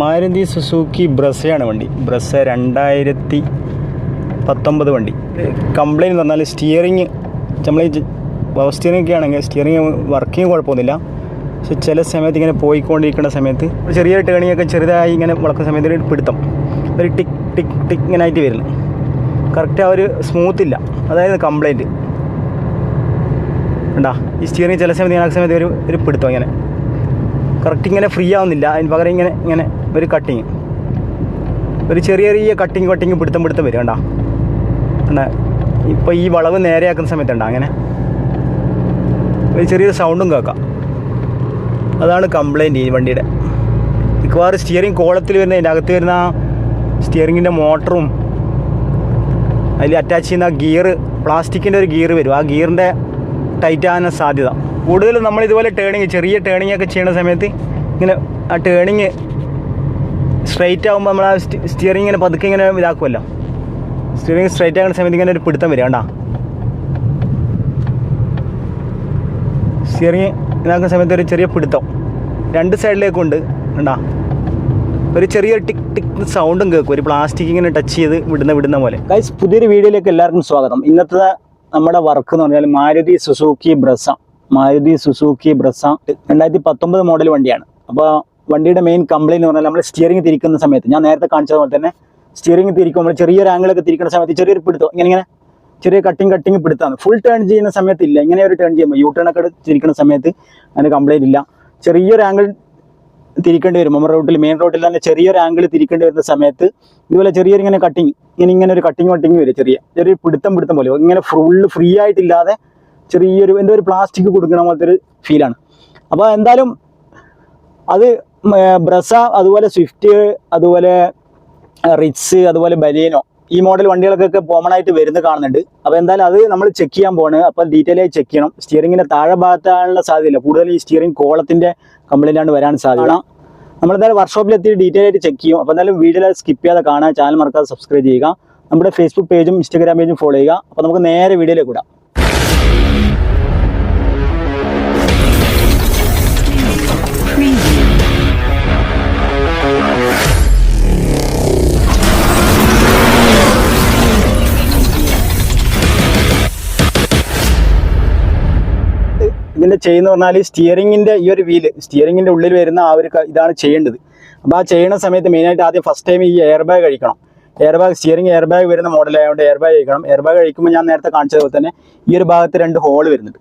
Maruti Suzuki ബ്രസയാണ് വണ്ടി. ബ്രസ രണ്ടായിരത്തി പത്തൊമ്പത് വണ്ടി. കംപ്ലൈന്റ് എന്ന് പറഞ്ഞാൽ സ്റ്റിയറിങ് നമ്മൾ പവർ സ്റ്റിയറിംഗ് ഒക്കെ ആണെങ്കിൽ സ്റ്റിയറിങ് വർക്കിങ് കുഴപ്പമൊന്നുമില്ല. പക്ഷെ ചില സമയത്ത് ഇങ്ങനെ പോയിക്കൊണ്ടിരിക്കുന്ന സമയത്ത് ചെറിയ ടേണിങ്ങൊക്കെ ചെറുതായി ഇങ്ങനെ വളക്കുന്ന സമയത്ത് ഒരു പിടുത്തം. ഒരു ടിക് ടിക് ടിക് ഇങ്ങനെ ആയിട്ട് വരുന്നു. കറക്റ്റ് ആ ഒരു സ്മൂത്ത് ഇല്ല. അതായത് കംപ്ലൈന്റ് ഉണ്ടാ ഈ സ്റ്റിയറിങ് ചില സമയത്ത് ഇങ്ങനെ സമയത്ത് ഒരു ഒരു പിടുത്തം ഇങ്ങനെ. കറക്റ്റ് ഇങ്ങനെ ഫ്രീ ആവുന്നില്ല. അതിന് പകരം ഇങ്ങനെ ഇങ്ങനെ ഒരു കട്ടിങ് ഒരു ചെറിയ ചെറിയ കട്ടിങ് കട്ടിങ് പിടുത്തം പിടുത്തം വരും കണ്ടാ. കണ്ടാ? ഇപ്പോൾ ഈ വളവ് നേരെയാക്കുന്ന സമയത്തുണ്ടാ അങ്ങനെ. ഒരു ചെറിയൊരു സൗണ്ടും കേൾക്കാം. അതാണ് കംപ്ലൈന്റ് ഈ വണ്ടിയുടെ. മിക്കവാറും സ്റ്റിയറിംഗ് കോളത്തിൽ വരുന്ന അതിന്റെ അകത്ത് വരുന്ന സ്റ്റിയറിങ്ങിന്റെ മോട്ടറും അതിൽ അറ്റാച്ച് ചെയ്യുന്ന ഗിയർ പ്ലാസ്റ്റിക്കിന്റെ ഒരു ഗിയർ വരും. ആ ഗിയറിന്റെ ടൈറ്റ് ആകാൻ സാധ്യത. കൂടുതലും നമ്മൾ ഇതുപോലെ ടേണിങ് ചെറിയ ടേണിങ് ഒക്കെ ചെയ്യുന്ന സമയത്ത് ഇങ്ങനെ ആ ടേണിങ് സ്ട്രൈറ്റ് ആകുമ്പോൾ നമ്മൾ ആ സ്റ്റിയറിംഗ് ഇങ്ങനെ പതുക്കെ ഇങ്ങനെ ഇതാക്കുമല്ലോ സ്റ്റിയറിംഗ് സ്ട്രൈറ്റ് ആകുന്ന സമയത്ത് ഇങ്ങനെ ഒരു പിടുത്തം വരും കണ്ടാ? സ്റ്റിയറിംഗ് ഇതാക്കുന്ന സമയത്ത് ഒരു ചെറിയ പിടുത്തം. രണ്ട് സൈഡിലേക്കുണ്ട് കണ്ടാ? ഒരു ചെറിയ ടിക് ടിക് സൗണ്ടും കേൾക്കും. ഒരു പ്ലാസ്റ്റിക് ഇങ്ങനെ ടച്ച് ചെയ്ത് വിടുന്ന വിടുന്ന പോലെ. ഗൈസ് പുതിയൊരു വീഡിയോയിലേക്ക് എല്ലാവർക്കും സ്വാഗതം. ഇന്നത്തെ നമ്മുടെ വർക്ക് എന്ന് പറഞ്ഞാൽ Maruti Suzuki Brezza. Maruti Suzuki Brezza. രണ്ടായിരത്തി പത്തൊമ്പത് മോഡൽ വണ്ടിയാണ്. അപ്പോൾ വണ്ടിയുടെ മെയിൻ കംപ്ലൈന്റ് പറഞ്ഞാൽ നമ്മൾ സ്റ്റിയറിംഗ് തിരിക്കുന്ന സമയത്ത്. ഞാൻ നേരത്തെ കാണിച്ചതുപോലെ തന്നെ സ്റ്റിയറിംഗ് തിരിക്കുമ്പോൾ ചെറിയൊരു ആംഗിളൊക്കെ തിരിക്കുന്ന സമയത്ത് ചെറിയൊരു പിടുത്തം. ഇങ്ങനെ ഇങ്ങനെ ചെറിയ കട്ടിങ് കട്ടിങ് പിടുത്താണ് ഫുൾ ടേൺ ചെയ്യുന്ന സമയത്ത് ഇല്ല. ഇങ്ങനെ ഒരു ടേൺ ചെയ്യുമ്പോൾ യൂ ടേൺ ഒക്കെ തിരിക്കുന്ന സമയത്ത് അതിന് കംപ്ലൈന്റ് ഇല്ല. ചെറിയൊരു ആംഗിൾ തിരിക്കേണ്ടി വരും. നമ്മുടെ റോട്ടിൽ മെയിൻ റോട്ടിൽ തന്നെ ചെറിയൊരു ആംഗിൾ തിരിക്കേണ്ടി വരുന്ന സമയത്ത് ഇതുപോലെ ചെറിയൊരു ഇങ്ങനെ കട്ടിങ് ഇങ്ങനെ ഇങ്ങനെ ഒരു കട്ടിങ് കട്ടിങ് വരും ചെറിയ. ചെറിയ പിടുത്തം പിടുത്തം പോലെ. ഇങ്ങനെ ഫുള്ള് ഫ്രീ ആയിട്ടില്ലാതെ ചെറിയൊരു എന്തോ ഒരു പ്ലാസ്റ്റിക് കൊടുക്കണ പോലത്തെ ഒരു ഫീലാണ് അപ്പോൾ എന്തായാലും അത് ബ്രസ അതുപോലെ സ്വിഫ്റ്റ് അതുപോലെ റിറ്റ്സ് അതുപോലെ ബലീനോ ഈ മോഡൽ വണ്ടികൾക്കൊക്കെ കോമൺ ആയിട്ട് വരുന്ന കാണുന്നുണ്ട്. അപ്പോൾ എന്തായാലും അത് നമ്മൾ ചെക്ക് ചെയ്യാൻ പോവാണ്. അപ്പോൾ ഡീറ്റെയിൽ ആയി ചെക്ക് ചെയ്യണം. സ്റ്റിയറിംഗിന്റെ താഴെ ഭാഗത്താനുള്ള സാധ്യതയില്ല. കൂടുതൽ ഈ സ്റ്റിയറിംഗ് കോളത്തിന്റെ കംപ്ലൈന്റ് ആണ് വരാൻ സാധ്യത. നമ്മൾ എന്തായാലും വർക്ക്ഷോപ്പിൽ എത്തി ഡീറ്റെയിൽ ആയിട്ട് ചെക്ക് ചെയ്യും. അപ്പോൾ എന്തായാലും വീഡിയോ സ്കിപ്പ് ചെയ്യാതെ കാണാൻ ചാനൽ മറക്കാതെ സബ്സ്ക്രൈബ് ചെയ്യുക. നമ്മുടെ ഫേസ്ബുക്ക് പേജും ഇൻസ്റ്റാഗ്രാം പേജും ഫോളോ ചെയ്യുക. അപ്പോൾ നമുക്ക് നേരെ വീഡിയോയിലേക്ക് വിടാം. ഇതിന്റെ ചെയ്യുന്ന പറഞ്ഞാൽ സ്റ്റിയറിങ്ങിന്റെ ഈ ഒരു വീൽ സ്റ്റിയറിങ്ങിന്റെ ഉള്ളിൽ വരുന്ന ആ ഒരു ഇതാണ് ചെയ്യേണ്ടത്. അപ്പോൾ ആ ചെയ്യുന്ന സമയത്ത് മെയിനായിട്ട് ആദ്യം ഫസ്റ്റ് ടൈം ഈ എയർ ബാഗ് കഴിക്കണം air bag steering air bag വരുന്ന മോഡലായതുകൊണ്ട് എയർ ബാഗ് കഴിക്കണം എയർ ബാഗ് കഴിക്കുമ്പോൾ ഞാൻ നേരത്തെ കാണിച്ചതുപോലെ തന്നെ ഈ ഒരു ഭാഗത്ത് രണ്ട് ഹോൾ വരുന്നുണ്ട്.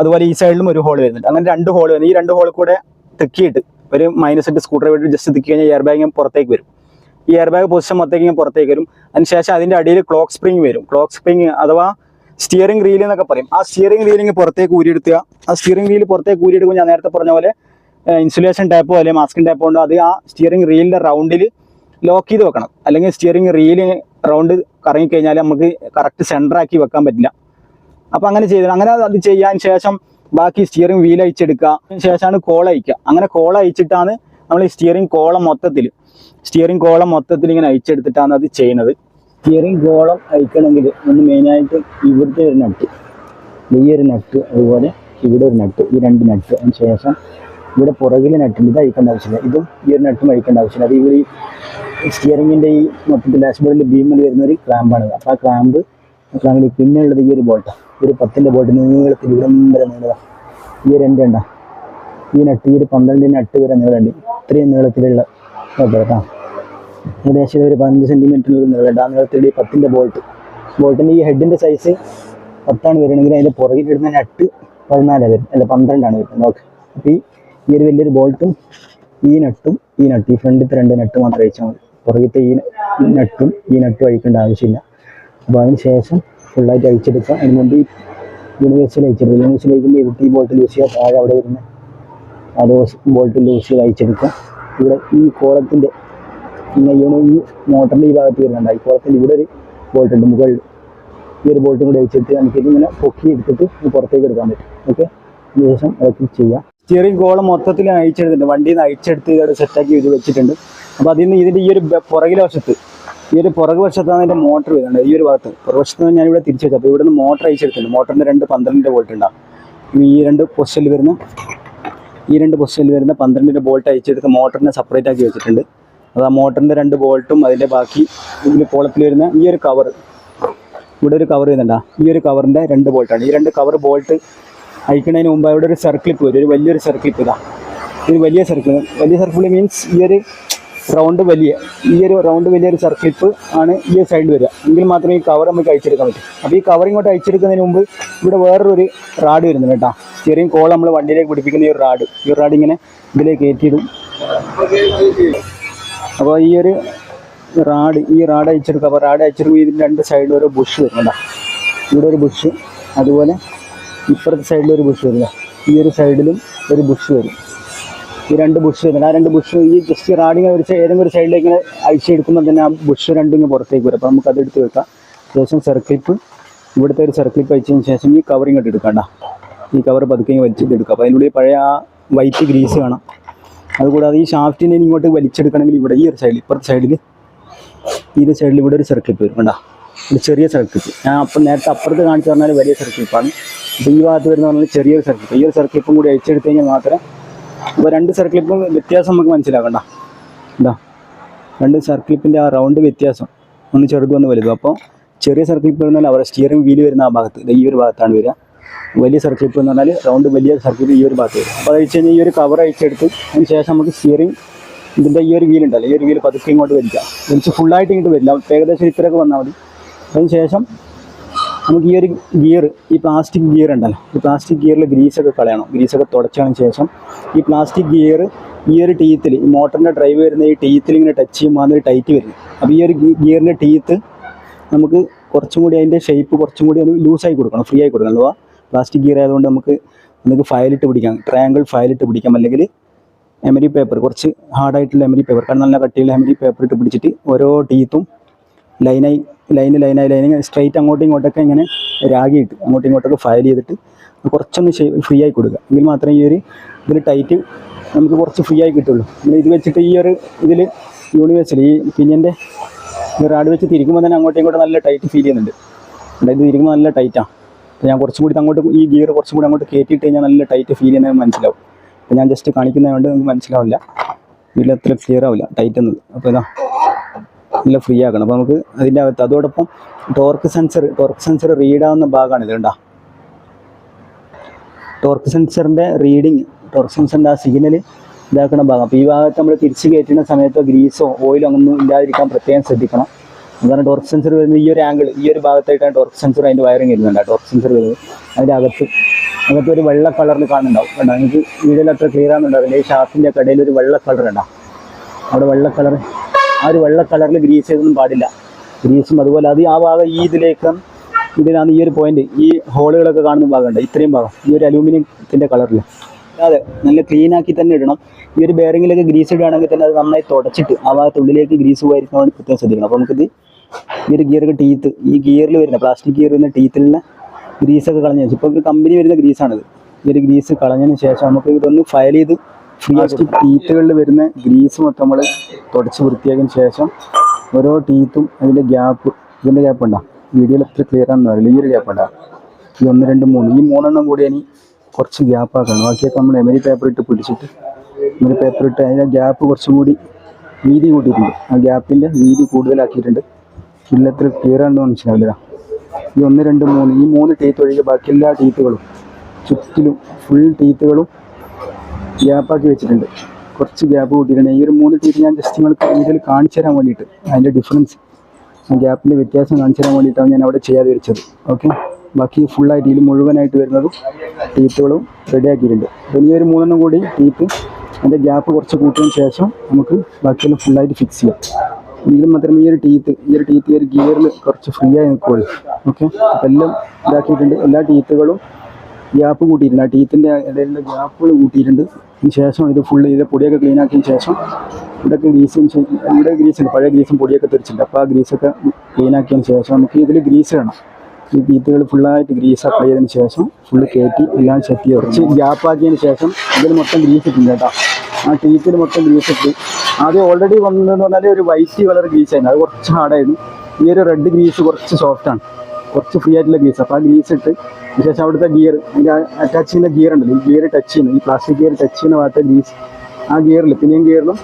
അതുപോലെ ഈ സൈഡിലും ഒരു ഹോൾ വരുന്നുണ്ട്. അങ്ങനെ രണ്ട് ഹോൾ വരുന്നത് ഈ രണ്ട് ഹോൾ കൂടെ തെക്കിയിട്ട് ഒരു മൈനസ് ഇട്ട് സ്കൂട്ടർ വിട്ട് ജസ്റ്റ് തിക്കി കഴിഞ്ഞാൽ എയർ ബാഗ് പുറത്തേക്ക് വരും. ഈ എയർ ബാഗ് പൊസിഷൻ ഇങ്ങനെ പുറത്തേക്ക് വരും. അതിനുശേഷം അതിന്റെ അടിയിൽ ക്ലോക്ക് സ്പ്രിങ് വരും. ക്ലോക്ക് സ്പ്രിങ് അഥവാ സ്റ്റിയറിംഗ് റീൽ എന്നൊക്കെ പറയും. ആ സ്റ്റിയറിംഗ് റീലിങ് പുറത്തേക്ക് ഊരിയെടുക്കുക. ആ സ്റ്റിയറിംഗ് റീൽ പുറത്തേക്ക് ഊരിയെടുക്കുമ്പോൾ ഞാൻ നേരത്തെ പറഞ്ഞ പോലെ ഇൻസുലേഷൻ ടാപ്പോ അല്ലെങ്കിൽ മാസ്കിൻ ടാപ്പോ ഉണ്ടോ അത് ആ സ്റ്റിയറിംഗ് റീലിന്റെ റൗണ്ടിൽ ലോക്ക് ചെയ്ത് വെക്കണം. അല്ലെങ്കിൽ സ്റ്റിയറിംഗ് റീൽ റൗണ്ട് കറങ്ങിക്കഴിഞ്ഞാൽ നമുക്ക് കറക്റ്റ് സെന്റർ ആക്കി വെക്കാൻ പറ്റില്ല. അപ്പോൾ അങ്ങനെ ചെയ്യണം അങ്ങനെ അത് ചെയ്യാൻ ശേഷം ബാക്കി സ്റ്റിയറിംഗ് വീൽ അയച്ചെടുക്കുക ശേഷമാണ് കോൾ അയക്കുക അങ്ങനെ കോൾ അയച്ചിട്ടാണ് നമ്മൾ ഈ സ്റ്റിയറിംഗ് കോളം മൊത്തത്തിൽ സ്റ്റിയറിംഗ് കോളം മൊത്തത്തിൽ ഇങ്ങനെ അയച്ചെടുത്തിട്ടാണ് അത് ചെയ്യുന്നത്. സ്റ്റിയറിംഗ് ഗോളം അയക്കണമെങ്കിൽ ഒന്ന് മെയിനായിട്ട് ഇവിടുത്തെ ഒരു നട്ട് ഈ ഒരു നട്ട് അതുപോലെ ഇവിടെ ഒരു നട്ട് ഈ രണ്ട് നട്ട് അതിന് ശേഷം ഇവിടെ പുറകിൽ നട്ടുണ്ട് ഇത് അയക്കേണ്ട ആവശ്യമില്ല. ഇതും ഈ ഒരു നട്ടും അയക്കേണ്ട ആവശ്യമില്ല. അത് ഈ സ്റ്റിയറിങ്ങിന്റെ ഈ മൊത്തത്തിൽ ഡാഷ്ബോർഡിൽ ബീമിൽ വരുന്ന ഒരു ക്ലാമ്പാണ് അപ്പോൾ ആ ക്രാമ്പ് ക്ലാമ്പിൽ പിന്നെ ഉള്ളത് ഈ ഒരു ബോൾട്ട് ഒരു പത്തിന്റെ ബോൾട്ട് നീളത്തിൽ ഇവിടെ വരെ നീളത ഈ ഒരു എന്റെ ഉണ്ടാ ഈ നട്ട് ഈ ഒരു പന്ത്രണ്ടിന്റെ നട്ട് വരെ നീളമുണ്ട് ഇത്രയും നീളത്തിലുള്ള കേട്ടോ ഏകദേശം ഒരു പതിനഞ്ച് സെന്റിമീറ്ററിൽ നിറ ആ നീളത്തിൽ പത്തിന്റെ ബോൾട്ട് ബോൾട്ടിന്റെ ഈ ഹെഡിന്റെ സൈസ് പത്താണ് വരണമെങ്കിൽ അതിന്റെ പുറകിൽ ഇടുന്ന നട്ട് പതിനാലാണ് വരും. അല്ല പന്ത്രണ്ടാണ് വരുന്നത്. ഓക്കെ അപ്പോൾ ഈ ഈ ഒരു വലിയൊരു ബോൾട്ടും ഈ നട്ടും ഈ നട്ട് ഈ ഫ്രണ്ടിലത്തെ രണ്ട് നട്ട് മാത്രം അയച്ചാൽ മതി. പുറകിലത്തെ ഈ നട്ടും ഈ നട്ടും അഴിക്കേണ്ട ആവശ്യമില്ല. അപ്പോൾ അതിന് ശേഷം ഫുള്ളായിട്ട് അഴിച്ചെടുക്കുക. അതിന് മുമ്പ് ഈ യൂണിവേഴ്സിൽ അയച്ചെടുക്കുക യൂണിവേഴ്സിൽ അയക്കുമ്പോൾ ഇവിടുത്തെ ഈ ബോൾട്ട് ലൂസ് ചെയ്യുക താഴെ അവിടെ വരുന്ന ആ ബോൾട്ട് ലൂസ് ചെയ്ത് അയച്ചെടുക്കുക ഇവിടെ ഈ കോളത്തിന്റെ ഇവനെ ഈ മോട്ടറിന്റെ ഈ ഭാഗത്ത് വരുന്നുണ്ട്. ഈ കോളത്തിന്റെ ഇവിടെ ഒരു ബോൾട്ട് ഉണ്ട്. മുകളിൽ ഈ ഒരു ബോൾട്ടും കൂടി അയച്ചിട്ട് നമുക്ക് ഇതിങ്ങനെ പൊക്കി എടുത്തിട്ട് പുറത്തേക്ക് എടുക്കാൻ പറ്റും. ഓക്കെ ശേഷം അതൊക്കെ ചെയ്യാം. സ്റ്റിയറിംഗ് കോളം മൊത്തത്തിൽ അയച്ചെടുത്തിട്ടുണ്ട് വണ്ടിയിൽ നിന്ന് അയച്ചെടുത്ത് ഇതോടെ സെറ്റാക്കി ഇത് വെച്ചിട്ടുണ്ട്. അപ്പോൾ അതിൽ നിന്ന് ഇതിന്റെ ഈ ഒരു പുറകിലെ വശത്ത് ഈ ഒരു പുറകു വശത്താണ് അതിന്റെ മോട്ടർ വരുന്നത്. ഈ ഒരു ഭാഗത്ത്. പുറകുവശത്ത് ഞാൻ ഇവിടെ തിരിച്ചു വെച്ചത് അപ്പോൾ ഇവിടെ നിന്ന് മോട്ടർ അയച്ചെടുത്തിട്ടുണ്ട് മോട്ടറിന്റെ രണ്ട് പന്ത്രണ്ടിന്റെ വോൾട്ട് ഉണ്ടാവും. ഈ രണ്ട് പൊസിഷനിൽ വരുന്ന ഈ രണ്ട് പൊസിഷനിൽ വരുന്ന പന്ത്രണ്ടിന്റെ ബോൾട്ട് അയച്ചെടുത്ത് മോട്ടറിനെ സെപ്പറേറ്റ് ആക്കി വെച്ചിട്ടുണ്ട്. അത് ആ മോട്ടറിന്റെ രണ്ട് ബോൾട്ടും അതിന്റെ ബാക്കി ഇതിൽ കോളത്തിൽ വരുന്ന ഈ ഒരു കവർ ഇവിടെ ഒരു കവർ വരുന്നുണ്ടാ. ഈ ഒരു കവറിന്റെ രണ്ട് ബോൾട്ടാണ് ഈ രണ്ട് കവർ ബോൾട്ട് അയക്കുന്നതിന് മുമ്പ് ഇവിടെ ഒരു സർക്കിൾ വരും. ഒരു വലിയൊരു സർക്കിളിപ്പ് ഇതാ. ഒരു വലിയ സർക്കിൾ വലിയ സർക്കിൾ മീൻസ് ഈ ഒരു റൗണ്ട് വലിയ. ഈ ഒരു റൗണ്ട് വലിയൊരു സർക്കിളിപ്പ് ആണ് ഈ സൈഡിൽ വരിക. എങ്കിൽ മാത്രമേ ഈ കവർ നമുക്ക് അയച്ചെടുക്കാൻ പറ്റൂ. അപ്പോൾ ഈ കവർ ഇങ്ങോട്ട് അയച്ചെടുക്കുന്നതിന് മുമ്പ് ഇവിടെ വേറൊരു റാഡ് വരുന്നുണ്ട് കേട്ടോ. ചെറിയ കോൾ നമ്മൾ വണ്ടിയിലേക്ക് പിടിപ്പിക്കുന്ന ഈ ഒരു റാഡ് ഈ റാഡ് ഇങ്ങനെ ഇതിലേക്ക് കയറ്റിയിടും. അപ്പോൾ ഈ ഒരു റാഡ് ഈ റാഡ് അയച്ചെടുക്കുക അപ്പോൾ റാഡ് അയച്ചെടുക്കുക ഇതിന്റെ രണ്ട് സൈഡിൽ ഒരു ബുഷ് വരുന്നുണ്ട. ഇവിടെ ഒരു ബുഷ് അതുപോലെ ഇപ്പുറത്തെ സൈഡിൽ ഒരു ബുഷ് വരുന്നത് ഈ ഒരു സൈഡിലും ഒരു ബുഷ് വരും. ഈ രണ്ട് ബുഷ് വരുന്നുണ്ട്. ആ രണ്ട് ബുഷ് ഈ ജസ്റ്റ് റാഡിങ് ഒരു ഏതെങ്കിലും ഒരു സൈഡിലേക്ക് ഇങ്ങനെ അഴിച്ചെടുക്കുമ്പോൾ തന്നെ ആ ബുഷ് രണ്ടും ഇങ്ങനെ പുറത്തേക്ക് വരും. അപ്പോൾ നമുക്ക് അത് എടുത്ത് വെക്കാം. ശേഷം സർക്കിപ്പ് ഇവിടുത്തെ ഒരു സർക്കിപ്പ് അയച്ചതിന് ശേഷം ഈ കവറിങ് ഇട്ട് എടുക്കണ്ട. ഈ കവർ പതുക്കെ വലിച്ചിട്ട് എടുക്കുക അപ്പോൾ അതിനുള്ളിൽ പഴയ ആ വൈറ്റ് ഗ്രീസ് കാണാം. അതുകൂടാതെ ഈ ഷാഫ്റ്റിനെ ഇങ്ങോട്ട് വലിച്ചെടുക്കണമെങ്കിൽ ഇവിടെ ഈ ഒരു സൈഡിൽ ഇപ്പുറത്തെ സൈഡിൽ ഈ ഒരു സൈഡിൽ ഇവിടെ ഒരു സർക്കിൾ വരും വേണ്ട ഒരു ചെറിയ സർക്കിൾ ഞാൻ അപ്പം നേരത്തെ അപ്പുറത്ത് കാണിച്ചു പറഞ്ഞാൽ വലിയ സർക്ലിപ്പാണ് അപ്പോൾ ഈ ഭാഗത്ത് വരുന്ന പറഞ്ഞാൽ ചെറിയൊരു സർക്കിൾ ഈ ഒരു സർക്ലിപ്പും കൂടി അയച്ചെടുത്ത് കഴിഞ്ഞാൽ മാത്രമേ അപ്പോൾ രണ്ട് സർക്കിളിപ്പും വ്യത്യാസം നമുക്ക് മനസ്സിലാക്കണ്ട എന്താ രണ്ട് സർക്കിളിപ്പിന്റെ ആ റൗണ്ട് വ്യത്യാസം ഒന്ന് ചെറുതും ഒന്ന് വലുതും. അപ്പോൾ ചെറിയ സർക്കിളിപ്പ് വരുന്നാൽ അവരുടെ സ്റ്റിയറിംഗ് വീൽ വരുന്ന ആ ഭാഗത്ത്. ഈ ഒരു ഭാഗത്താണ് വരിക. വലിയ സർക്ലിപ്പ് എന്ന് പറഞ്ഞാൽ റൗണ്ട് വലിയ സർക്കിൾ ഈ ഒരു ഭാഗത്ത് വരും. അപ്പോൾ അത് വെച്ച് കഴിഞ്ഞാൽ ഈ ഒരു കവർ അയച്ചെടുത്ത് അതിന് ശേഷം നമുക്ക് സ്റ്റിയറിംഗ് ഇതിന്റെ ഈ ഒരു വീൽ ഉണ്ടല്ലോ ഈ ഒരു വീൽ പതുക്കെ ഇങ്ങോട്ട് വലിക്കാം വലിച്ച് ഫുള്ളായിട്ട് ഇങ്ങോട്ട് വരില്ല. ഏകദേശം ഇത്രയൊക്കെ വന്നാൽ മതി. അതിന് ശേഷം നമുക്ക് ഈ ഒരു ഗിയർ ഈ പ്ലാസ്റ്റിക് ഗിയർ ഉണ്ടല്ലോ ഈ പ്ലാസ്റ്റിക് ഗിയറിൽ ഗ്രീസൊക്കെ കളയണം. ഗ്രീസൊക്കെ തുടച്ചതിന് ശേഷം ഈ പ്ലാസ്റ്റിക് ഗിയർ ഈ ഒരു ടീത്തിൽ ഈ മോട്ടറിന്റെ ഡ്രൈവ് വരുന്ന ഈ ടീത്തിൽ ഇങ്ങനെ ടച്ച് ചെയ്യുമ്പോൾ അതിന് ടൈറ്റ് വരും. അപ്പോൾ ഈ ഒരു ഗിയറിന്റെ ടീത്ത് നമുക്ക് കുറച്ചും കൂടി അതിന്റെ ഷേപ്പ് കുറച്ചും കൂടി ഒന്ന് ലൂസായി കൊടുക്കണം ഫ്രീ ആയി കൊടുക്കണം അഥവാ പ്ലാസ്റ്റിക് ഗിയർ ആയതുകൊണ്ട് നമുക്ക് നമുക്ക് ഫയലിട്ട് പിടിക്കാം. ട്രയാങ്കിൾ ഫയലിട്ട് പിടിക്കാം. അല്ലെങ്കിൽ എമരി പേപ്പർ കുറച്ച് ഹാർഡായിട്ടുള്ള എമരി പേപ്പർ കാരണം നല്ല കട്ടിയുള്ള എമരി പേപ്പർ ഇട്ട് പിടിച്ചിട്ട് ഓരോ ടീത്തും ലൈനായി ലൈന് ലൈനായി ലൈനിങ് സ്ട്രൈറ്റ് അങ്ങോട്ടും ഇങ്ങോട്ടൊക്കെ ഇങ്ങനെ രാഗിയിട്ട് അങ്ങോട്ടും ഇങ്ങോട്ടൊക്കെ ഫയൽ ചെയ്തിട്ട് കുറച്ചൊന്ന് ഫ്രീ ആയി കൊടുക്കുക. എങ്കിൽ മാത്രമേ ഈ ഒരു ഇതിൽ ടൈറ്റ് നമുക്ക് കുറച്ച് ഫ്രീ ആയി കിട്ടുള്ളൂ. നമ്മൾ ഇത് വെച്ചിട്ട് ഈ ഒരു ഇതിൽ യൂണിവേഴ്സിൽ ഈ പിന്നിന്റെ റാഡ് വെച്ച് തിരിക്കുമ്പോൾ തന്നെ അങ്ങോട്ടും ഇങ്ങോട്ടും നല്ല ടൈറ്റ് ഫീൽ ചെയ്യുന്നുണ്ട്. അതായത് തിരിക്കുമ്പോൾ നല്ല ടൈറ്റാണ് ഞാൻ കുറച്ചും കൂടി അങ്ങോട്ട് ഈ ഗിയർ കുറച്ചും കൂടി അങ്ങോട്ട് കയറ്റിയിട്ട് കഴിഞ്ഞാൽ നല്ല ടൈറ്റ് ഫീൽ ചെയ്യുന്നത് മനസ്സിലാവും. അപ്പോൾ ഞാൻ ജസ്റ്റ് കാണിക്കുന്നതുകൊണ്ട് നിങ്ങൾക്ക് മനസ്സിലാവില്ല. വീട്ടിൽ അത്ര ക്ലിയർ ആവില്ല ടൈറ്റ് എന്നത്. അപ്പോൾ ഇതാ നല്ല ഫ്രീ ആക്കണം. അപ്പോൾ നമുക്ക് അതിന്റെ അകത്ത് അതോടൊപ്പം torque sensor torque sensor read ആവുന്ന ഭാഗമാണ് ഇത് കണ്ടോ. ടോർക്ക് സെൻസറിന്റെ റീഡിങ് ടോർക്ക് സെൻസറിന്റെ ആ സിഗ്നൽ ഇതാക്കുന്ന ഭാഗം. അപ്പോൾ ഈ ഭാഗത്ത് നമ്മൾ തിരിച്ച് കയറ്റുന്ന സമയത്തോ ഗ്രീസോ ഓയിലോ ഒന്നും ഇല്ലാതിരിക്കാൻ പ്രത്യേകം ശ്രദ്ധിക്കണം. അതാണ് ടോർക്ക് സെൻസർ വരുന്നത് ഈ ഒരു ആംഗിൾ ഈ ഒരു ഭാഗത്തായിട്ടാണ് ടോർക്ക് സെൻസർ അതിന്റെ വയറിങ് വരുന്നുണ്ട് ടോർക്ക് സെൻസർ വരുന്നത് അതിന്റെ അകത്ത് അകത്ത് ഒരു വെള്ള കളറിൽ കാണുന്നുണ്ടാവും. കണ്ടോ? എനിക്ക് വീഡിയോയിൽ അത്ര ക്ലിയർ ആകുന്നുണ്ടാവില്ല ഈ ഷാഫിന്റെ കടയിൽ ഒരു വെള്ള കളർ ഉണ്ടാവും അവിടെ വെള്ള കളർ. ആ ഒരു വെള്ള കളറിൽ ഗ്രീസ് ചെയ്തൊന്നും പാടില്ല. ഗ്രീസും അതുപോലെ അത് ആ ഭാഗം ഈ ഇതിലേക്ക് ഇതിനാണ് ഈ ഒരു പോയിന്റ് ഈ ഹോളുകളൊക്കെ കാണുന്ന ഭാഗമുണ്ട്. ഇത്രയും ഭാഗം. ഈ ഒരു അലൂമിനിയത്തിന്റെ കളറിൽ അതെ നല്ല ക്ലീൻ ആക്കി തന്നെ ഇടണം. ഈ ഒരു ബെയറിങ്ങിലൊക്കെ ഗ്രീസ് ഇടുകയാണെങ്കിൽ തന്നെ അത് നന്നായി തുടച്ചിട്ട് ആ ഭാഗത്തുള്ളിലേക്ക് ഗ്രീസ് പോയിരിക്കാൻ പ്രത്യേകം ശ്രദ്ധിക്കണം. അപ്പോൾ നമുക്കിത് ഈ ഒരു ഗിയറൊക്കെ ടീത്ത് ഈ ഗിയറിൽ വരുന്ന പ്ലാസ്റ്റിക് ഗിയർ വരുന്ന ടീത്തിലുള്ള ഗ്രീസൊക്കെ കളഞ്ഞ ശേഷം ഇപ്പോൾ കമ്പനി വരുന്ന ഗ്രീസാണിത് ഈ ഒരു ഗ്രീസ് കളഞ്ഞതിന് ശേഷം നമുക്ക് ഇതൊന്ന് ഫയൽ ചെയ്ത് പ്ലാസ്റ്റിക് ടീത്തുകളിൽ വരുന്ന ഗ്രീസ് മൊത്തം നമ്മൾ തുടച്ച് വൃത്തിയാക്കിയതിന് ശേഷം ഓരോ ടീത്തും അതിന്റെ ഗ്യാപ്പ് ഇതിന്റെ ഗ്യാപ്പ് ഉണ്ടാ? വീഡിയോയിൽ എത്ര ക്ലിയർ ആണെന്ന് അറിയില്ല. ഈ ഒരു ഗ്യാപ്പ് ഉണ്ടാ? ഈ ഒന്ന് രണ്ട് മൂന്ന്. ഈ മൂന്നെണ്ണം കൂടി ഇനി കുറച്ച് ഗ്യാപ്പ് ആക്കണം. ബാക്കിയൊക്കെ നമ്മൾ എമരി പേപ്പർ ഇട്ട് പിടിച്ചിട്ട് എമരി പേപ്പർ ഇട്ട് അതിന്റെ ഗ്യാപ്പ് കുറച്ചും കൂടി വീതി കൂട്ടിയിട്ടുണ്ട്. ആ ഗ്യാപ്പിന്റെ വീതി കൂടുതലാക്കിയിട്ടുണ്ട്. ഇതിൽ കീറാണ്ട് മനസ്സിലാവില്ല ഈ ഒന്ന് രണ്ട് മൂന്ന് ഈ മൂന്ന് ടീത്ത് ഒഴികെ ബാക്കി എല്ലാ ടീത്തുകളും ചുറ്റിലും ഫുൾ ടീത്തുകളും ഗ്യാപ്പാക്കി വെച്ചിട്ടുണ്ട്. കുറച്ച് ഗ്യാപ്പ് കൂട്ടിയിട്ടുണ്ട്. ഈ ഒരു മൂന്ന് ടീത്ത് ഞാൻ ജസ്റ്റ് നിങ്ങൾക്ക് ഇതിൽ കാണിച്ചു തരാൻ വേണ്ടിയിട്ട് അതിന്റെ ഡിഫറൻസ് ഗ്യാപ്പിന്റെ വ്യത്യാസം കാണിച്ചു തരാൻ വേണ്ടിയിട്ടാണ് ഞാൻ അവിടെ ചെയ്യാതെ വെച്ചത്. ഓക്കെ ബാക്കി ഫുള്ളായിട്ട് ഇതിൽ മുഴുവനായിട്ട് വരുന്നതും ടീത്തുകളും റെഡി ആക്കിയിട്ടുണ്ട്. അപ്പോൾ ഈ ഒരു മൂന്നെണ്ണം കൂടി ടീത്ത് അതിന്റെ ഗ്യാപ്പ് കുറച്ച് കൂട്ടിയതിന് ശേഷം നമുക്ക് ബാക്കിയെല്ലാം ഫുള്ളായിട്ട് ഫിക്സ് ചെയ്യാം. എങ്കിലും മാത്രമേ ഈ ഒരു ടീത്ത് ഈ ഒരു ടീത്ത് ഈ ഒരു ഗിയറിൽ കുറച്ച് ഫ്രീ ആയി നിൽക്കുകയുള്ളൂ ഓക്കെ അപ്പം എല്ലാം ഇതാക്കിയിട്ടുണ്ട്. എല്ലാ ടീത്തുകളും ഗ്യാപ്പ് കൂട്ടിയിട്ടുണ്ട്. ആ ടീത്തിന്റെ ഇടയിലുള്ള ഗ്യാപ്പുകൾ കൂട്ടിയിട്ടുണ്ട്. അതിന് ശേഷം ഇത് ഫുള്ള് ഇതിന്റെ പൊടിയൊക്കെ ക്ലീൻ ആക്കിയതിന് ശേഷം ഇതൊക്കെ ഗ്രീസും ഇവിടെ ഗ്രീസ് ഉണ്ട്. പഴയ ഗ്രീസും പൊടിയൊക്കെ തെറിച്ചിട്ടുണ്ട്. അപ്പോൾ ആ ഗ്രീസൊക്കെ ക്ലീൻ ആക്കിയതിന് ശേഷം നമുക്ക് ഇതിൽ ഗ്രീസ് വേണം ഈ ടീത്തുകൾ ഫുള്ളായിട്ട് ഗ്രീസ് അപ്ലൈ ചെയ്തതിന് ശേഷം ഫുള്ള് കയറ്റി എല്ലാം സെറ്റ് ചെയ്ത് ഗ്യാപ്പ് ആക്കിയതിന് ശേഷം ഇതിൽ മൊത്തം ഗ്രീസ് ഇട്ടുണ്ട് കേട്ടോ. ആ ടീത്തിൽ മൊത്തം ഗ്രീസ് ഇട്ട്. ആദ്യം ഓൾറെഡി വന്നതെന്ന് പറഞ്ഞാൽ ഒരു വൈറ്റ് കളർ ഗ്രീസ് ആയിരുന്നു. അത് കുറച്ച് ഹാർഡായിരുന്നു ഈ ഒരു റെഡ് ഗ്രീസ് കുറച്ച് സോഫ്റ്റാണ് കുറച്ച് ഫ്രീ ആയിട്ടുള്ള ഗ്രീസ്. അപ്പോൾ ആ ഗ്രീസ് ഇട്ട് വിശേഷം അവിടുത്തെ ഗിയർ അതിന്റെ അറ്റാച്ച് ചെയ്യുന്ന ഗിയർ ഉണ്ടല്ലോ ഈ ഗിയർ ടച്ച് ചെയ്യുന്ന ഈ പ്ലാസ്റ്റിക് ഗിയർ ടച്ച് ചെയ്യുന്ന ഭാഗത്തെ ഗ്രീസ് ആ ഗിയറിൽ പിന്നെയും ഗിയറിലും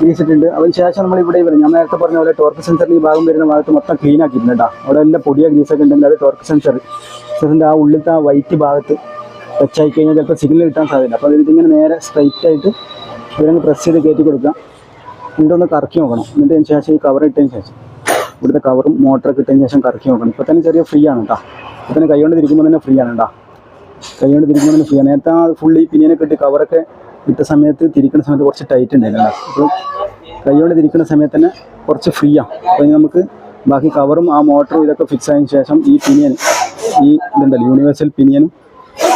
ഗ്രീസ് ഇട്ടിട്ടുണ്ട്. അതിന് ശേഷം നമ്മൾ ഇവിടെ വരും ഞാൻ നേരത്തെ പറഞ്ഞ പോലെ ടോർക്ക് സെൻസറിൽ ഈ ഭാഗം വരുന്ന ഭാഗത്ത് മൊത്തം ക്ലീൻ ആക്കിയിട്ടുണ്ട് കേട്ടോ. അവിടെ എല്ലാം പൊടിയ ഗ്രീസൊക്കെ ഉണ്ടെങ്കിൽ അത് ടോർക്ക് സെൻസർ സെൻസറിന്റെ ആ ഉള്ളിലത്തെ ആ വൈറ്റ് ഭാഗത്ത് ടച്ച് ആയി കഴിഞ്ഞാൽ ചിലപ്പോൾ സിഗ്നൽ കിട്ടാൻ സാധ്യത അപ്പോൾ ഇതിങ്ങനെ നേരെ സ്ട്രൈറ്റ് ആയിട്ട് ഇവരങ്ങ് പ്രസ് ചെയ്ത് കയറ്റി കൊടുക്കുക. എന്നിട്ട് ഒന്ന് കറക്കി നോക്കണം. എന്നിട്ടതിന് ശേഷം ഈ കവർ ഇട്ടതിന് ശേഷം ഇവിടുത്തെ കവറും മോട്ടറൊക്കെ ഇട്ടതിന് ശേഷം കറക്കി നോക്കണം. ഇപ്പോൾ തന്നെ ചെറിയ ഫ്രീ ആണ് കേട്ടോ ഇപ്പോൾ തന്നെ കൈ കൊണ്ട് തിരിക്കുമ്പോൾ തന്നെ ഫ്രീ ആണ് കേട്ടോ കൈ കൊണ്ട് തിരിക്കുമ്പോൾ തന്നെ ഫ്രീ ആണ്. നേരത്തെ ആ ഫുള്ളി പിനിയനൊക്കെ ഇട്ട് കവറൊക്കെ ഇട്ട സമയത്ത് തിരിക്കുന്ന സമയത്ത് കുറച്ച് ടൈറ്റ് ഉണ്ടായിരുന്നു അപ്പോൾ കൊണ്ട് തിരിക്കുന്ന സമയത്ത് തന്നെ കുറച്ച് ഫ്രീ ആണ് അപ്പോൾ നമുക്ക് ബാക്കി കവറും ആ മോട്ടറും ഇതൊക്കെ ഫിക്സ് ആയതിനു ശേഷം ഈ പിനിയൻ ഈ ഇതുണ്ടല്ലോ യൂണിവേഴ്സൽ പിനിയനും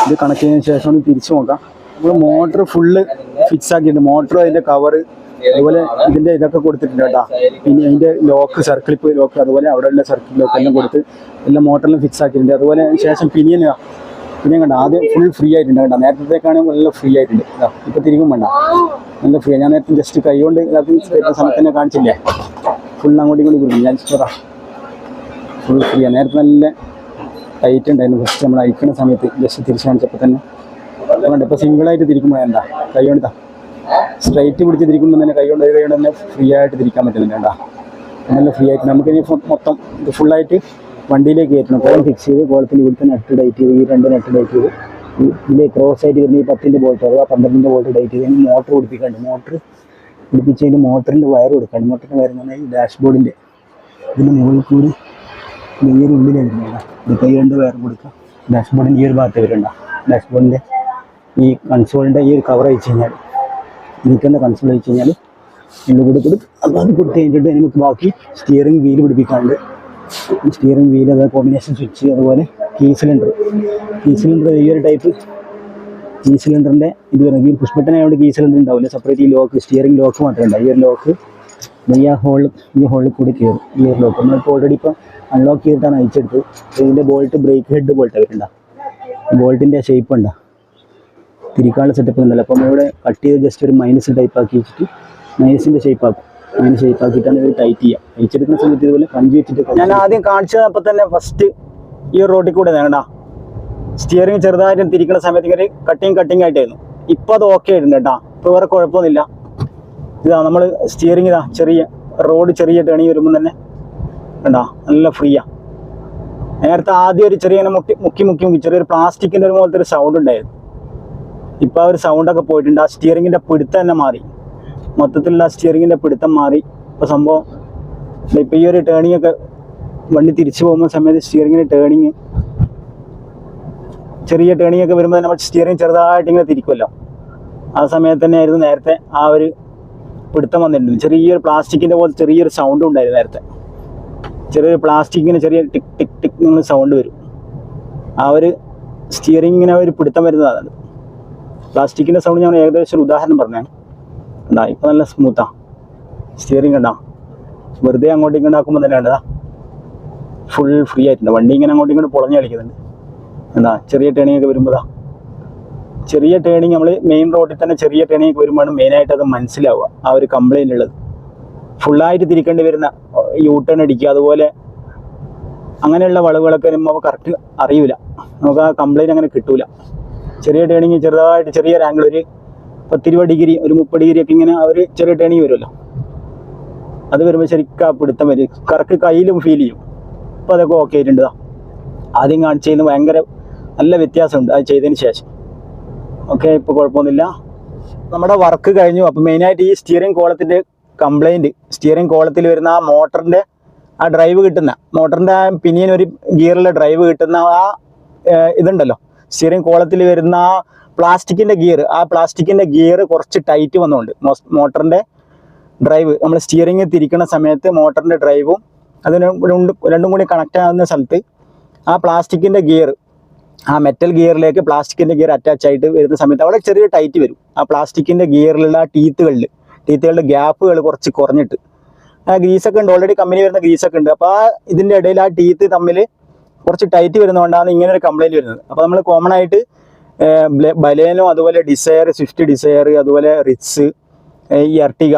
ഇത് കണക്ട് ചെയ്തതിന് ശേഷം ഒന്ന് തിരിച്ചു നോക്കാം. നമ്മൾ മോട്ടർ ഫുള്ള് ഫിക്സ് ആക്കിയിട്ടുണ്ട്. മോട്ടറും അതിന്റെ കവർ അതുപോലെ ഇതിന്റെ ഇതൊക്കെ കൊടുത്തിട്ടുണ്ട് കേട്ടോ. പിന്നെ അതിന്റെ ലോക്ക് സർക്കിളിപ്പ് ലോക്ക് അതുപോലെ അവിടെയുള്ള സർക്കിൾ ലോക്ക് എല്ലാം കൊടുത്ത് എല്ലാം മോട്ടറിലും ഫിക്സ് ആക്കിയിട്ടുണ്ട്. അതുപോലെ ശേഷം പിനിയൻ പിനിയൻ കണ്ട? ആദ്യം ഫുൾ ഫ്രീ ആയിട്ടുണ്ട് കേട്ടോ നേരത്തേക്കാണെങ്കിൽ നല്ല ഫ്രീ ആയിട്ടുണ്ട്. ഇതാ ഇപ്പോൾ തിരികും വേണ്ട. നല്ല ഫ്രീ ഞാൻ നേരത്തെ ജസ്റ്റ് കൈ കൊണ്ട് വരുന്ന സമയത്ത് തന്നെ കാണിച്ചില്ലേ? ഫുൾ അങ്ങോട്ടും ഇങ്ങോട്ടും കൊടുക്കും. ഞാൻ ഫുൾ ഫ്രീ ആണ്. നേരത്തെ നല്ല ടൈറ്റ് ഉണ്ടായിരുന്നു. ഫസ്റ്റ് നമ്മൾ അയക്കുന്ന സമയത്ത് ജസ്റ്റ് തിരിച്ചു കാണിച്ചപ്പോൾ തന്നെ അതുകൊണ്ട് ഇപ്പോൾ സിംഗിളായിട്ട് തിരിക്കുമ്പോൾ എന്താ? കൈ കൊണ്ടാ ഇതാ. സ്ട്രൈറ്റ് പിടിച്ച് തിരിക്കുമ്പോൾ തന്നെ കൈ കൊണ്ട് കൈ കൊണ്ട് തന്നെ ഫ്രീ ആയിട്ട് തിരിക്കാൻ പറ്റുന്നില്ല കേട്ടാ നല്ല ഫ്രീ ആയിട്ട് നമുക്ക് ഇനി മൊത്തം ഇത് ഫുള്ളായിട്ട് വണ്ടിയിലേക്ക് കയറ്റണം. കോൾ ഫിക്സ് ചെയ്ത് കോളത്തിൽ ഇവിടുത്തെ നട്ട് ഡൈറ്റ് ചെയ്ത് ഈ രണ്ട് നട്ട് ഡൈറ്റ് ചെയ്ത് ഇതിലെ ക്രോസ് ആയിട്ട് വരുന്ന ഈ പത്തിന്റെ ബോൾട്ട് അഥവാ പന്ത്രണ്ടിന്റെ ബോൾട്ട് ഡൈറ്റ് ചെയ്ത് മോട്ടർ പിടിപ്പിക്കാണ്ട്. മോട്ടർ പിടിപ്പിച്ച് പിടിപ്പിച്ചതിന് മോട്ടറിന്റെ വയർ കൊടുക്കാണ്ട്. മോട്ടറിന്റെ വയർ എന്ന് പറഞ്ഞാൽ ഈ ഡാഷ്ബോർഡിന്റെ ഇതിന്റെ മുകളിൽ കൂടി ഈ ഒരു ഉള്ളിലായിരുന്നു ഇത് കൈ രണ്ട് വയർ കൊടുക്കുക ഡാഷ്ബോർഡിന്റെ ഈ ഒരു ഭാഗത്ത് വരുന്നുണ്ട ഡാഷ്ബോർഡിന്റെ ഈ കൺസോളിന്റെ ഈ ഒരു കവർ അയച്ചു കഴിഞ്ഞാൽ നിൽക്കുന്ന കൺസോൾ അയച്ചു കഴിഞ്ഞാൽ എന്നെ കൂടി കൊടുക്കും അപ്പോൾ അത് കൊടുത്ത് കഴിഞ്ഞിട്ട് നമുക്ക് ബാക്കി സ്റ്റിയറിംഗ് വീൽ പിടിപ്പിക്കാണ്ട് സ്റ്റിയറിംഗ് വീൽ അതുപോലെ കോമ്പിനേഷൻ സ്വിച്ച് അതുപോലെ കീ സിലിണ്ടർ കീ സിലിണ്ടർ ഈ ഒരു ടൈപ്പ് കീ സിലിണ്ടറിന്റെ ഇത് ഈ പുഷ് ബട്ടൺ കീ സിലിണ്ടർ ഉണ്ടാവില്ല. സെപ്പറേറ്റ് ഈ ലോക്ക് സ്റ്റിയറിംഗ് ലോക്ക് മാത്രമേ ഉണ്ടാവും ഈ ഒരു ലോക്ക് ഈ ആ ഹോളിൽ ഈ ഹോളിൽ കൂടി കയറും. ഈ ഒരു ലോക്ക് നമ്മളിപ്പോൾ ഓൾറെഡി ഇപ്പോൾ അൺലോക്ക് ചെയ്തിട്ടാണ് അയച്ചെടുത്ത് ഇതിന്റെ ബോൾട്ട് ബ്രേക്ക് ഹെഡ് ബോൾട്ട് വരുന്നുണ്ട ബോൾട്ടിന്റെ ഷേപ്പ് ഉണ്ടാ? തിരിക്കാനുള്ള സെറ്റപ്പ് ഉണ്ടല്ലോ അപ്പം ഇവിടെ കട്ട് ചെയ്ത് ജസ്റ്റ് ഒരു മൈനസ് ടൈപ്പ് ആക്കി വെച്ചിട്ട് മൈനസിന്റെ ഷേപ്പ് ആക്കും. അങ്ങനെ ഷേപ്പ് ആക്കിയിട്ടാണ് ഇത് ടൈറ്റ് ചെയ്യുക. അയച്ചെടുക്കുന്ന സമയത്ത് ഇതുപോലെ കഞ്ചി വെച്ചിട്ട് ഞാൻ ആദ്യം കാണിച്ചപ്പോൾ തന്നെ ഫസ്റ്റ് ഈ റോഡിൽ കൂടെ വേണ്ട സ്റ്റിയറിംഗ് ചെറുതായിട്ട് തിരിക്കുന്ന സമയത്ത് ഇങ്ങനെ കട്ടിങ് കട്ടിങ് ആയിട്ടായിരുന്നു. ഇപ്പോൾ അത് ഓക്കെ ആയിരുന്നു കേട്ടോ. ഇപ്പോൾ വേറെ കുഴപ്പമൊന്നുമില്ല. ഇതാ നമ്മൾ സ്റ്റിയറിംഗ് ഇതാ ചെറിയ റോഡ് ചെറിയ ടേണി വരുമ്പോൾ തന്നെ കണ്ടാ? നല്ല ഫ്രീയാ നേരത്തെ ആദ്യം ഒരു ചെറിയ മുക്കി മുക്കി മുക്കി മുക്കി ചെറിയൊരു പ്ലാസ്റ്റിക്കിന്റെ ഒരു പോലത്തെ ഒരു സൗണ്ട് ഉണ്ടായിരുന്നു. ഇപ്പോൾ ആ ഒരു സൗണ്ടൊക്കെ പോയിട്ടുണ്ട്. ആ സ്റ്റിയറിങ്ങിന്റെ പിടുത്തം തന്നെ മാറി. മൊത്തത്തിലുള്ള ആ സ്റ്റിയറിങ്ങിന്റെ പിടുത്തം മാറി. ഇപ്പോൾ സംഭവം ഇപ്പോൾ ഈ ഒരു ടേണിംഗ് ഒക്കെ വണ്ടി തിരിച്ചു പോകുന്ന സമയത്ത് സ്റ്റിയറിങ്ങിന്റെ ടേണിങ് ചെറിയ ടേണിംഗ് ഒക്കെ വരുമ്പോൾ നമ്മൾ സ്റ്റിയറിങ് ചെറുതായിട്ട് ഇങ്ങനെ തിരിക്കുമല്ലോ. ആ സമയത്ത് തന്നെയായിരുന്നു നേരത്തെ ആ ഒരു പിടുത്തം വന്നിട്ടുണ്ട് ചെറിയൊരു പ്ലാസ്റ്റിക്കിന്റെ പോലെ ചെറിയൊരു സൗണ്ടും ഉണ്ടായിരുന്നു നേരത്തെ. ചെറിയൊരു പ്ലാസ്റ്റിക്കിന് ചെറിയ ടിക് ടിക് ടിക് എന്നുള്ള സൗണ്ട് വരും. ആ ഒരു സ്റ്റിയറിങ്ങിനെ ഒരു പിടുത്തം വരുന്നതാണ് പ്ലാസ്റ്റിക്കിന്റെ സൗണ്ട് ഞാൻ ഏകദേശം ഒരു ഉദാഹരണം പറഞ്ഞാണ് എന്താ ഇപ്പം നല്ല സ്മൂത്താണ് സ്റ്റിയറിംഗ് ഉണ്ടാ വെറുതെ അങ്ങോട്ടും ഇങ്ങോട്ട് ആക്കുമ്പോൾ തന്നെ കണ്ടതാ. ഫുൾ ഫ്രീ ആയിട്ടുണ്ട്. വണ്ടി ഇങ്ങനെ അങ്ങോട്ടും ഇങ്ങോട്ട് പൊളഞ്ഞ് കളിക്കുന്നുണ്ട്. എന്താ ചെറിയ ടേണിംഗ് ഒക്കെ വരുമ്പോഴാ ചെറിയ ടേണിങ് നമ്മൾ മെയിൻ റോഡിൽ തന്നെ ചെറിയ ടേണിങ് ഒക്കെ വരുമ്പോഴാണ് മെയിനായിട്ട് അത് മനസ്സിലാവുക. ആ ഒരു കംപ്ലൈന്റ് ഉള്ളത്. ഫുള്ളായിട്ട് തിരിക്കേണ്ടി വരുന്ന യൂ ടേൺ അടിക്കുക അതുപോലെ അങ്ങനെയുള്ള വളവുകളൊക്കെ നമുക്ക് കറക്റ്റ് അറിയില്ല നമുക്ക് ആ കംപ്ലൈന്റ് അങ്ങനെ കിട്ടൂല. ചെറിയ ടേണിങ് ചെറുതായിട്ട് ചെറിയ ആംഗിൾ ഒരു പത്തിരുപത് ഡിഗ്രി ഒരു മുപ്പത് ഡിഗ്രി ഒക്കെ ഇങ്ങനെ ഒരു ചെറിയ ടേണിങ് വരുമല്ലോ. അത് വരുമ്പോൾ ശരിക്കും ആ പിടുത്തം വരും. കറക്റ്റ് കയ്യിലും ഫീൽ ചെയ്യും. അപ്പോൾ അതൊക്കെ ഓക്കെ ആയിട്ടുണ്ട് ആദ്യം കാണിച്ചതിന് ഭയങ്കര നല്ല വ്യത്യാസമുണ്ട്. അത് ചെയ്തതിന് ശേഷം. ഓക്കെ ഇപ്പോൾ കുഴപ്പമൊന്നുമില്ല. നമ്മുടെ വർക്ക് കഴിഞ്ഞു. അപ്പോൾ മെയിനായിട്ട് ഈ സ്റ്റിയറിംഗ് കോളത്തിന്റെ കംപ്ലൈന്റ് സ്റ്റിയറിംഗ് കോളത്തിൽ വരുന്ന ആ മോട്ടറിന്റെ ആ ഡ്രൈവ് കിട്ടുന്ന മോട്ടറിന്റെ ആ പിനിയൻ ഒരു ഗിയറിലെ ഡ്രൈവ് കിട്ടുന്ന ആ ഇതുണ്ടല്ലോ. സ്റ്റിയറിംഗ് കോളത്തിൽ വരുന്ന ആ പ്ലാസ്റ്റിക്കിന്റെ ഗിയർ ആ പ്ലാസ്റ്റിക്കിന്റെ ഗിയർ കുറച്ച് ടൈറ്റ് വന്നുകൊണ്ട് മോട്ടറിന്റെ ഡ്രൈവ് നമ്മൾ സ്റ്റിയറിംഗ് തിരിക്കുന്ന സമയത്ത് മോട്ടറിന്റെ ഡ്രൈവും അതിന് രണ്ടും രണ്ടും കൂടി കണക്റ്റ് ആകുന്ന സ്ഥലത്ത് ആ പ്ലാസ്റ്റിക്കിന്റെ ഗിയർ ആ മെറ്റൽ ഗിയറിലേക്ക് പ്ലാസ്റ്റിക്കിന്റെ ഗിയർ അറ്റാച്ച് ആയിട്ട് വരുന്ന സമയത്ത് അവിടെ ചെറിയ ടൈറ്റ് വരും. ആ പ്ലാസ്റ്റിക്കിന്റെ ഗിയറിലുള്ള ആ ടീത്തുകളിൽ ടീത്തുകളുടെ ഗ്യാപ്പുകൾ കുറച്ച് കുറഞ്ഞിട്ട്. ആ ഗ്രീസൊക്കെ ഉണ്ട്. ഓൾറെഡി കമ്പനി വരുന്ന ഗ്രീസൊക്കെ ഉണ്ട്. അപ്പോൾ ആ ഇതിന്റെ ഇടയിൽ ആ ടീത്ത് തമ്മിൽ കുറച്ച് ടൈറ്റ് വരുന്നതുകൊണ്ടാണ് ഇങ്ങനെ ഒരു കംപ്ലൈന്റ് വരുന്നത്. അപ്പോൾ നമ്മൾ കോമൺ ആയിട്ട് ബലേനോ അതുപോലെ ഡിസയർ സ്വിഫ്റ്റ് ഡിസയർ അതുപോലെ റിറ്റ്സ് ഈ എർട്ടിക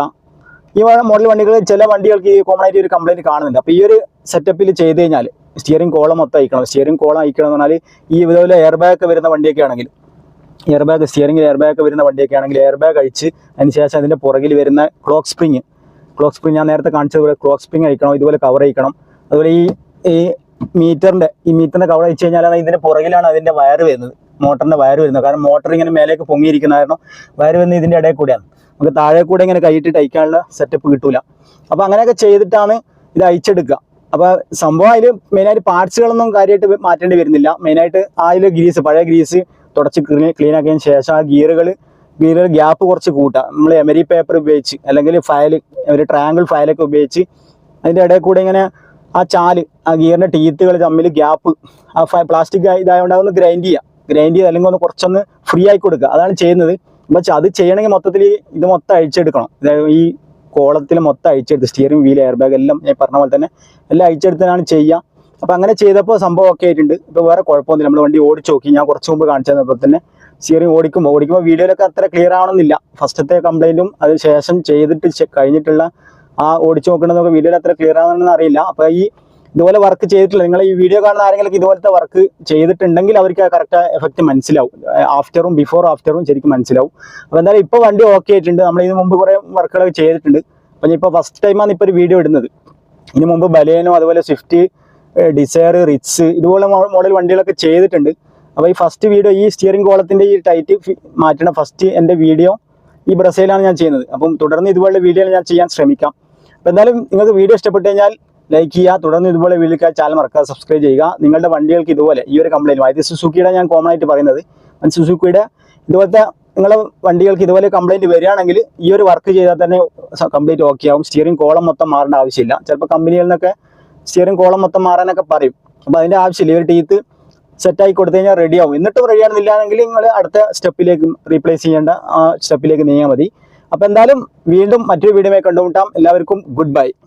ഈ മോഡൽ വണ്ടികൾ ചില വണ്ടികൾക്ക് ഈ കോമൺ ആയിട്ട് ഒരു കംപ്ലൈന്റ് കാണുന്നുണ്ട്. അപ്പോൾ ഈ ഒരു സെറ്റപ്പിൽ ചെയ്ത് കഴിഞ്ഞാൽ സ്റ്റിയറിംഗ് കോളം മൊത്തം അയക്കണം. സ്റ്റിയറിംഗ് കോളം അയക്കണം എന്ന് പറഞ്ഞാൽ ഈ ഇതുപോലെ എയർ ബാഗ് വരുന്ന വണ്ടിയൊക്കെ ആണെങ്കിൽ air bag steering air bag വരുന്ന വണ്ടിയൊക്കെ ആണെങ്കിൽ എയർ ബാഗ് അഴിച്ച് അതിന് ശേഷം അതിന്റെ പുറകിൽ വരുന്ന ക്ലോക്ക് സ്പ്രിങ് ക്ലോക്ക് സ്പ്രിങ് ഞാൻ നേരത്തെ കാണിച്ചതുപോലെ ക്ലോക്ക് സ്പ്രിങ് അയക്കണം ഇതുപോലെ കവർ അയക്കണം അതുപോലെ ഈ ഈ മീറ്ററിന്റെ ഈ മീറ്ററിന്റെ കവർ അഴിച്ച് കഴിഞ്ഞാൽ ഇതിന്റെ പുറകിലാണ് അതിന്റെ വയർ വരുന്നത്. മോട്ടറിന്റെ വയർ വരുന്നത്. കാരണം മോട്ടർ ഇങ്ങനെ മേലേക്ക് പൊങ്ങിയിരിക്കുന്ന കാരണം വയർ വരുന്നത് ഇതിന്റെ ഇടയിൽ കൂടെയാണ്. നമുക്ക് താഴെ കൂടെ ഇങ്ങനെ കൈയിട്ടിട്ട് അയക്കാനുള്ള സെറ്റപ്പ് കിട്ടൂല. അപ്പോൾ അങ്ങനെയൊക്കെ ചെയ്തിട്ടാണ് ഇത് അയച്ചെടുക്കുക അപ്പോൾ സംഭവം അതിൽ മെയിനായിട്ട് പാർട്സുകളൊന്നും കാര്യമായിട്ട് മാറ്റേണ്ടി വരുന്നില്ല. മെയിനായിട്ട് അതിൽ ഗ്രീസ് പഴയ ഗ്രീസ് തുടച്ച് ക്ലീൻ ആക്കിയതിന് ശേഷം ആ ഗിയറുകൾ ഗിയറുകൾ ഗ്യാപ്പ് കുറച്ച് കൂട്ടാം. നമ്മൾ എമരി പേപ്പർ ഉപയോഗിച്ച് അല്ലെങ്കിൽ ഫയൽ ഒരു ട്രയാങ്കിൾ ഫയലൊക്കെ ഉപയോഗിച്ച് അതിന്റെ ഇടയിൽ കൂടെ ഇങ്ങനെ ആ ചാൽ ആ ഗിയറിന്റെ ടീത്തുകൾ തമ്മിൽ ഗ്യാപ്പ് ആ പ്ലാസ്റ്റിക് ഇതായതുകൊണ്ട് അതൊന്ന് ഗ്രൈൻഡ് ചെയ്യുക ഗ്രൈൻഡ് ചെയ്ത് അല്ലെങ്കിൽ ഒന്ന് കുറച്ചൊന്ന് ഫ്രീ ആയി കൊടുക്കുക അതാണ് ചെയ്യുന്നത്. പക്ഷെ അത് ചെയ്യണമെങ്കിൽ മൊത്തത്തിൽ ഇത് മൊത്തം അഴിച്ചെടുക്കണം. അതായത് ഈ കോളത്തിൽ മൊത്തം അഴിച്ചെടുത്ത് സ്റ്റിയറിംഗ് വീൽ എയർ ബാഗ് എല്ലാം ഞാൻ പറഞ്ഞ പോലെ തന്നെ എല്ലാം അഴിച്ചെടുത്തതിനാണ് ചെയ്യുക. അപ്പോൾ അങ്ങനെ ചെയ്തപ്പോൾ സംഭവം ഒക്കെ ആയിട്ടുണ്ട്. ഇപ്പൊ വേറെ കുഴപ്പമൊന്നുമില്ല. നമ്മൾ വണ്ടി ഓടിച്ച് നോക്കി. ഞാൻ കുറച്ച് മുമ്പ് കാണിച്ചു തന്നെ സ്റ്റിയറിംഗ് ഓടിക്കുമ്പോൾ ഓടിക്കുമ്പോൾ വീഡിയോയിലൊക്കെ അത്ര ക്ലിയർ ആവണമെന്നില്ല. ഫസ്റ്റത്തെ കംപ്ലൈന്റും അതിനുശേഷം ചെയ്തിട്ട് കഴിഞ്ഞിട്ടുള്ള ആ ഓടിച്ച് നോക്കണമെന്നൊക്കെ വീഡിയോയിൽ അത്ര ക്ലിയർ ആവണമെന്ന് അറിയില്ല. അപ്പോൾ ഈ ഇതുപോലെ വർക്ക് ചെയ്തിട്ടില്ല. നിങ്ങൾ ഈ വീഡിയോ കാണുന്ന ആരെങ്കിലും ഇതുപോലത്തെ വർക്ക് ചെയ്തിട്ടുണ്ടെങ്കിൽ അവർക്ക് ആ കറക്റ്റ് എഫക്റ്റ് മനസ്സിലാവും. ആഫ്റ്ററും ബിഫോർ ആഫ്റ്ററും ശരിക്കും മനസ്സിലാവും. അപ്പോൾ എന്തായാലും ഇപ്പോൾ വണ്ടി ഓക്കെ ആയിട്ടുണ്ട്. നമ്മൾ ഇതിന് മുമ്പ് കുറേ വർക്കുകളൊക്കെ ചെയ്തിട്ടുണ്ട്. അപ്പം ഞാൻ ഇപ്പോൾ ഫസ്റ്റ് ടൈമാണ് ഇപ്പോൾ ഒരു വീഡിയോ ഇടുന്നത്. ഇതിന് മുമ്പ് ബലേനോ അതുപോലെ സ്വിഫ്റ്റ് ഡിസയർ റിച്ച് ഇതുപോലെ മോഡൽ വണ്ടികളൊക്കെ ചെയ്തിട്ടുണ്ട്. അപ്പോൾ ഈ ഫസ്റ്റ് വീഡിയോ ഈ സ്റ്റിയറിംഗ് കോളത്തിന്റെ ഈ ടൈറ്റ് മാറ്റണ ഫസ്റ്റ് എന്റെ വീഡിയോ ഈ ബ്രസയിലാണ് ഞാൻ ചെയ്യുന്നത്. അപ്പം തുടർന്ന് ഇതുപോലുള്ള വീഡിയോ ഞാൻ ചെയ്യാൻ ശ്രമിക്കാം. അപ്പോൾ എന്തായാലും നിങ്ങൾക്ക് വീഡിയോ ഇഷ്ടപ്പെട്ട് കഴിഞ്ഞാൽ ലൈക്ക് ചെയ്യുക. തുടർന്ന് ഇതുപോലെ വീഡിയോ ചാനൽ മറക്കാതെ സബ്സ്ക്രൈബ് ചെയ്യുക. നിങ്ങളുടെ വണ്ടികൾക്ക് ഇതുപോലെ ഈ ഒരു കംപ്ലൈന്റ് ഇത് സുസുക്കിയുടെ ഞാൻ കോമൺ ആയിട്ട് പറയുന്നത്. അത് സുസുക്കിയുടെ ഇതുപോലത്തെ നിങ്ങളുടെ വണ്ടികൾക്ക് ഇതുപോലെ കംപ്ലൈന്റ് വരികയാണെങ്കിൽ ഈ ഒരു വർക്ക് ചെയ്താൽ തന്നെ കംപ്ലീറ്റ് ഓക്കെ ആവും. സ്റ്റിയറിംഗ് കോളം മൊത്തം മാറേണ്ട ആവശ്യമില്ല. ചിലപ്പോൾ കമ്പനികളിൽ നിന്നൊക്കെ സ്റ്റിയറിംഗ് കോളം മൊത്തം മാറാനൊക്കെ പറയും. അപ്പോൾ അതിന്റെ ആവശ്യമില്ല. ഒരു ടീത്ത് സെറ്റായി കൊടുത്തു കഴിഞ്ഞാൽ റെഡി ആവും. എന്നിട്ടും റെഡി ആണെന്നില്ലാണെങ്കിൽ നിങ്ങൾ അടുത്ത സ്റ്റെപ്പിലേക്ക് റീപ്ലേസ് ചെയ്യേണ്ട ആ സ്റ്റെപ്പിലേക്ക് നീങ്ങിയാൽ മതി. അപ്പോൾ എന്തായാലും വീണ്ടും മറ്റൊരു വീഡിയോ കണ്ടുമുട്ടാം. എല്ലാവർക്കും ഗുഡ് ബൈ